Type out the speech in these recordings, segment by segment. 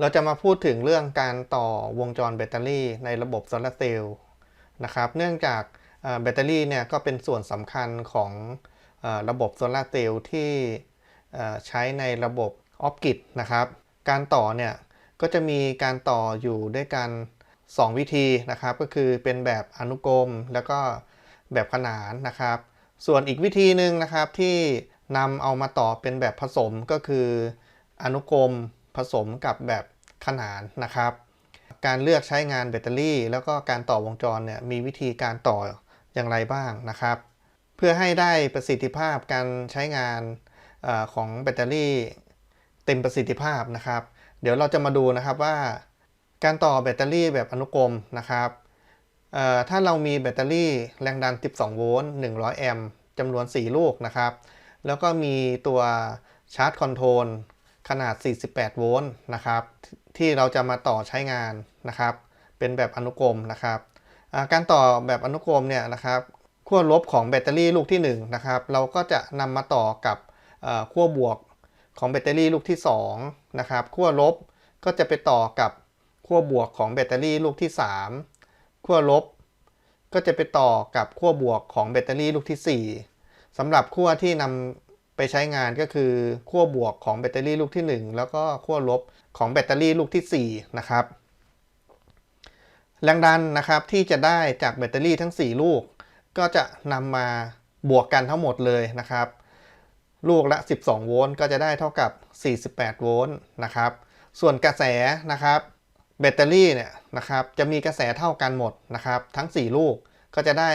เราจะมาพูดถึงเรื่องการต่อวงจรแบตเตอรี่ในระบบโซลาร์เซลล์นะครับ เนื่องจากแบตเตอรี่เนี่ยก็เป็นส่วนสำคัญของระบบโซลาร์เซลล์ที่ใช้ในระบบออฟกิดนะครับ การต่อเนี่ยก็จะมีการต่ออยู่ด้วยกัน 2 วิธีนะครับ ก็คือเป็นแบบอนุกรมแล้วก็แบบขนานนะครับ ส่วนอีกวิธีหนึ่งนะครับที่นำเอามาต่อเป็นแบบผสมก็คืออนุกรม ผสมกับแบบขนานนะครับ การเลือกใช้งานแบตเตอรี่ แล้วก็การต่อวงจรเนี่ยมีวิธีการต่ออย่างไรบ้างนะครับ เพื่อให้ได้ประสิทธิภาพการใช้งานอของแบตเตอรี่ เต็มประสิทธิภาพนะครับ เดี๋ยวเราจะมาดูนะครับว่า การต่อแบตเตอรี่แบบอนุกรมนะครับถ้าเรามีแบตเตอรี่แรงดัน 12 โวลต์ 100 แอมป์จำนวน 4 ลูกนะครับ แล้วก็มีตัวชาร์จคอนโทรล ขนาด 48 โวลต์นะครับ ที่เราจะมาต่อใช้งานนะครับ เป็นแบบอนุกรมนะครับการต่อแบบอนุกรมเนี่ยนะครับขั้วลบของแบตเตอรี่ลูกที่1นะครับ เราก็จะนำมาต่อกับขั้วบวกของแบตเตอรี่ลูกที่2นะครับขั้วลบก็จะไปต่อกับขั้วบวกของแบตเตอรี่ลูกที่ 3 ขั้วลบ ก็จะไปต่อกับขั้วบวกของแบตเตอรี่ลูกที่ 4สำหรับขั้วที่นำ ไปใช้งานก็คือขั้วบวกของแบตเตอรี่ลูกที่ 1 แล้วก็ขั้วลบของแบตเตอรี่ลูกที่ 4 นะครับ แรงดันนะครับที่จะได้จากแบตเตอรี่ทั้ง 4 ลูก ก็จะนำมาบวกกันทั้งหมดเลยนะครับ ลูกละ 12 โวลต์ก็จะได้เท่ากับ 48 โวลต์นะครับ ส่วนกระแสนะครับแบตเตอรี่เนี่ยนะครับจะมีกระแสเท่ากันหมดนะครับ ทั้ง 4 ลูกก็จะได้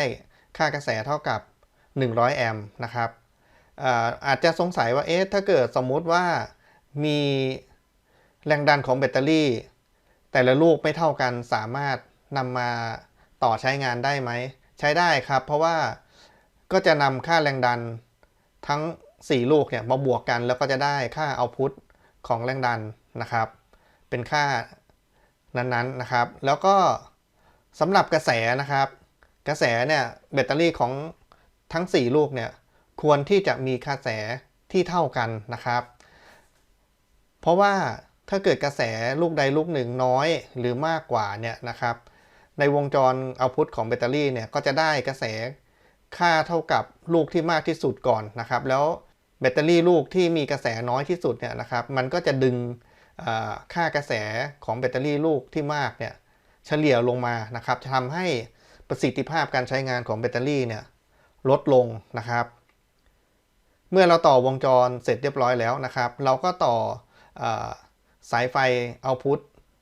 ค่ากระแสเท่ากับ 100 แอมป์นะครับ อาจจะสงสัยว่าเอ๊ะถ้าเกิดสมมุติว่ามีแรงดันของแบตเตอรี่ แต่ละลูกไม่เท่ากันสามารถนำมาต่อใช้งานได้ไหม ใช้ได้ครับ เพราะว่าก็จะนำค่าแรงดันทั้ง 4 ลูกเนี่ยมาบวกกัน แล้วก็จะได้ค่าเอาพุทของแรงดันนะครับ เป็นค่านั้นๆนะครับ แล้วก็สำหรับกระแสนะครับ กระแสเนี่ยแบตเตอรี่ของทั้ง 4 ลูกเนี่ย ควรที่จะมีกระแสที่เท่ากันนะครับ เพราะว่าถ้าเกิดกระแสลูกใดลูกหนึ่งน้อยหรือมากกว่าเนี่ยนะครับ ในวงจรเอาพุทของแบตเตอรี่เนี่ยก็จะได้กระแสค่าเท่ากับลูกที่มากที่สุดก่อนนะครับ แล้วแบตเตอรี่ลูกที่มีกระแสน้อยที่สุดเนี่ยนะครับ มันก็จะดึงค่ากระแสของแบตเตอรี่ลูกที่มากเนี่ยเฉลี่ยลงมานะครับจะทำให้ประสิทธิภาพการใช้งานของแบตเตอรี่เนี่ยลดลงนะครับ เมื่อเราต่อวงจรเสร็จเรียบร้อยแล้วนะครับ เราก็ต่อออสายไฟเอาพุท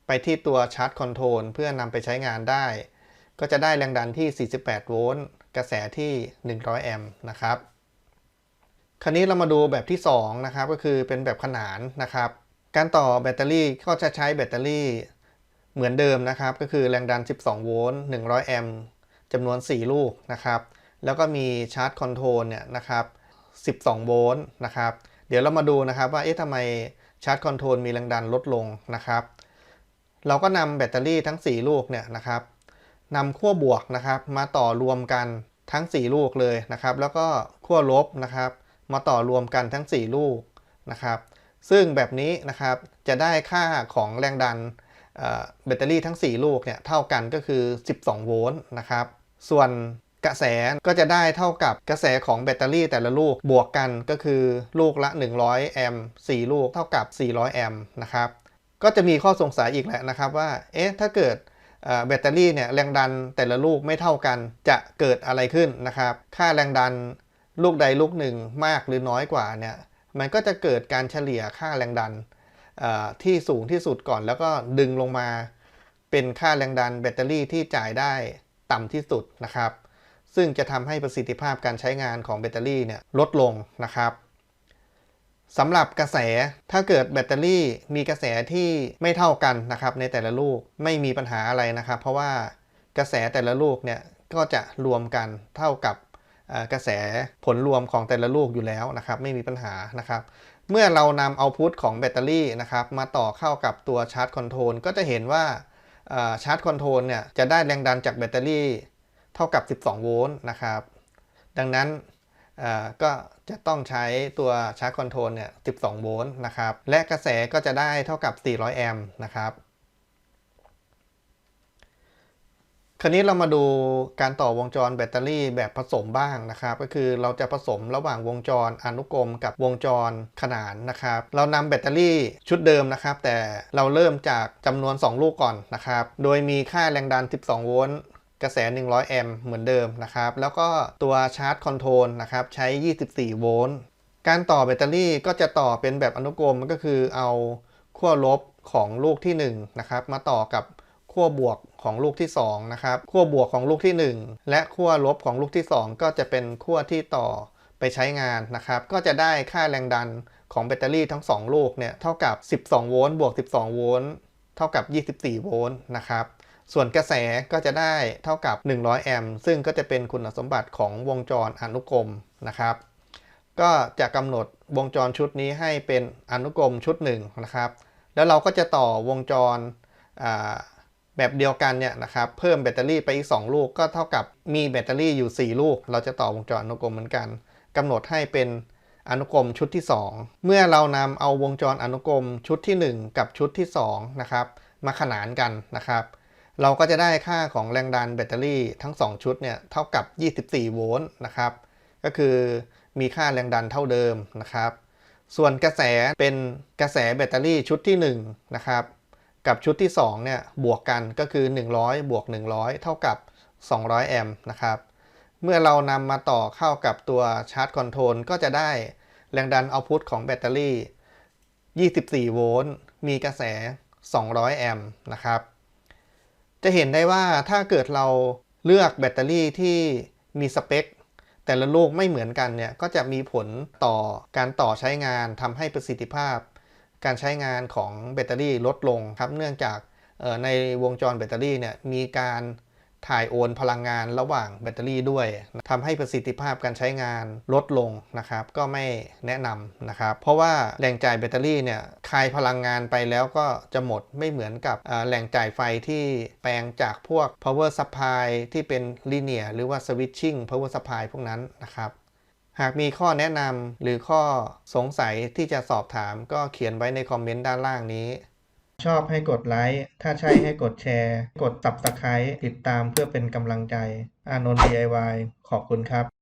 ไปที่ตัวชาร์จคอนโทรลเพื่อนำไปใช้งานได้ ก็จะได้แรงดันที่ 48 โวลต์กระแสที่ 100 แอมป์นะครับ คราวนี้เรามาดูแบบที่ 2 นะครับ ก็คือเป็นแบบขนานนะครับ การต่อแบตเตอรี่ก็จะใช้แบตเตอรี่เหมือนเดิมนะครับ ก็คือแรงดัน 12 โวลต์ 100 แอมป์จำนวน 4 ลูกนะครับ แล้วก็มีชาร์จคอนโทรลเนี่ยนะครับ 12 โวลต์นะครับ เดี๋ยวเรามาดูนะครับว่าเอ๊ะทำไมชาร์จคอนโทรลมีแรงดันลดลงนะครับ เราก็นำแบตเตอรี่ทั้ง 4 ลูกเนี่ยนะครับนำขั้วบวกนะครับมาต่อรวมกันทั้ง 4 ลูกเลยนะครับ แล้วก็ขั้วลบนะครับ มาต่อรวมกันทั้ง 4 ลูกนะครับ ซึ่งแบบนี้นะครับจะได้ค่าของแรงดันแบตเตอรี่ทั้ง 4 ลูกเนี่ยเท่ากันก็คือ 12 โวลต์นะครับ ส่วน กระแสก็จะได้เท่ากับกระแสของแบตเตอรี่แต่ละลูกบวกกันก็คือลูกละ 100 แอมป์4ลูกเท่ากับ 400 แอมป์นะครับก็จะมีข้อสงสัยอีกแหละนะครับว่าเอ๊ะถ้าเกิดแบตเตอรี่เนี่ยแรงดันแต่ละลูกไม่เท่ากันจะเกิดอะไรขึ้นนะครับ ค่าแรงดันลูกใดลูกหนึ่งมากหรือน้อยกว่าเนี่ยมันก็จะเกิดการเฉลี่ยค่าแรงดันที่สูงที่สุดก่อนแล้วก็ดึงลงมา เป็นค่าแรงดันแบตเตอรี่ที่จ่ายได้ต่ำที่สุดนะครับ ซึ่งจะทำให้ประสิทธิภาพการใช้งานของแบตเตอรี่เนี่ยลดลงนะครับสำหรับกระแสถ้าเกิดแบตเตอรี่มีกระแสที่ไม่เท่ากันนะครับในแต่ละลูกไม่มีปัญหาอะไรนะครับ เพราะว่ากระแสแต่ละลูกเนี่ยก็จะรวมกันเท่ากับกระแสผลรวมของแต่ละลูกอยู่แล้วนะครับ ไม่มีปัญหานะครับ เมื่อเรานำเอาพุทของแบตเตอรี่นะครับ มาต่อเข้ากับตัวชาร์จคอนโทรลก็จะเห็นว่าชาร์จคอนโทรลเนี่ยจะได้แรงดันจากแบตเตอรี่ ท่ากับ 12 โวลต์นะครับ ดังนั้นก็จะต้องใช้ตัวชาร์จคอนโทรลเนี่ย 12 โวลต์นะครับ และกระแสก็จะได้เท่ากับ 400 แอมป์นะครับ คราวนี้เรามาดูการต่อวงจรแบตเตอรี่แบบผสมบ้างนะครับ ก็คือเราจะผสมระหว่างวงจรอนุกรมกับวงจรขนานนะครับ เรานำแบตเตอรี่ชุดเดิมนะครับ แต่เราเริ่มจากจำนวน 2 ลูกก่อนนะครับ โดยมีค่าแรงดัน 12 โวลต์ กระแส 100 แอมป์เหมือนเดิมนะครับ แล้วก็ตัวชาร์จคอนโทรลนะครับ ใช้ 24 โวลต์ การต่อแบตเตอรี่ก็จะต่อเป็นแบบอนุกรมก็คือเอาขั้วลบของลูกที่ 1 นะครับ มาต่อกับขั้วบวกของลูกที่ 2 นะครับขั้วบวกของลูกที่ 1 และขั้วลบของลูกที่ 2 ก็จะเป็นขั้วที่ต่อไปใช้งานนะครับ ก็จะได้ค่าแรงดันของแบตเตอรี่ทั้ง 2 ลูกเนี่ยเท่ากับ 12 โวลต์บวก 12 โวลต์เท่ากับ 24 โวลต์นะครับ ส่วนกระแสก็จะได้เท่ากับ 100 แอมป์ซึ่งก็จะเป็นคุณสมบัติของวงจรอนุกรมนะครับ ก็จะกำหนดวงจรชุดนี้ให้เป็นอนุกรมชุดหนึ่งนะครับ แล้วเราก็จะต่อวงจรแบบเดียวกันเนี่ยนะครับ เพิ่มแบตเตอรี่ไปอีก 2 ลูกก็เท่ากับมีแบตเตอรี่อยู่ 4 ลูก เราจะต่อวงจรอนุกรมเหมือนกันกำหนดให้เป็นอนุกรมชุดที่ 2 เมื่อเรานำเอาวงจรอนุกรมชุดที่ 1 กับชุดที่2นะครับมาขนานกันนะครับ เราก็จะได้ค่าของแรงดันแบตเตอรี่ทั้ง 2 ชุดเนี่ยเท่ากับ 24 โวลต์นะครับ ก็คือมีค่าแรงดันเท่าเดิมนะครับ ส่วนกระแสเป็นกระแสแบตเตอรี่ชุดที่1นะครับกับชุดที่2เนี่ยบวกกันก็คือ 100 บวก 100 เท่ากับ 200 แอมป์นะครับ เมื่อเรานำมาต่อเข้ากับตัวชาร์จคอนโทรลก็จะได้แรงดันเอาพุตของแบตเตอรี่ 24 โวลต์ มีกระแส 200 แอมป์นะครับ จะเห็นได้ว่าถ้าเกิดเราเลือกแบตเตอรี่ที่มีสเปค แต่ละลูกไม่เหมือนกันเนี่ย ก็จะมีผลต่อการต่อใช้งานทำให้ประสิทธิภาพ การใช้งานของแบตเตอรี่ลดลงครับ เนื่องจากในวงจรแบตเตอรี่เนี่ยมีการ ถ่ายโอนพลังงานระหว่างแบตเตอรี่ด้วยทำให้ประสิทธิภาพการใช้งานลดลงนะครับ ก็ไม่แนะนำนะครับ เพราะว่าแหล่งจ่ายแบตเตอรี่เนี่ยคายพลังงานไปแล้วก็จะหมดไม่เหมือนกับแหล่งจ่ายไฟที่แปลงจากพวก power supply ที่เป็น linear หรือว่า switching power supply พวกนั้นนะครับหากมีข้อแนะนำหรือข้อสงสัยที่จะสอบถามก็เขียนไว้ในคอมเมนต์ด้านล่างนี้ ชอบให้กดไลค์ ถ้าใช่ให้กดแชร์ กดตับตะไคร้ติดตามเพื่อเป็นกำลังใจ อานนท์ DIY ขอบคุณครับ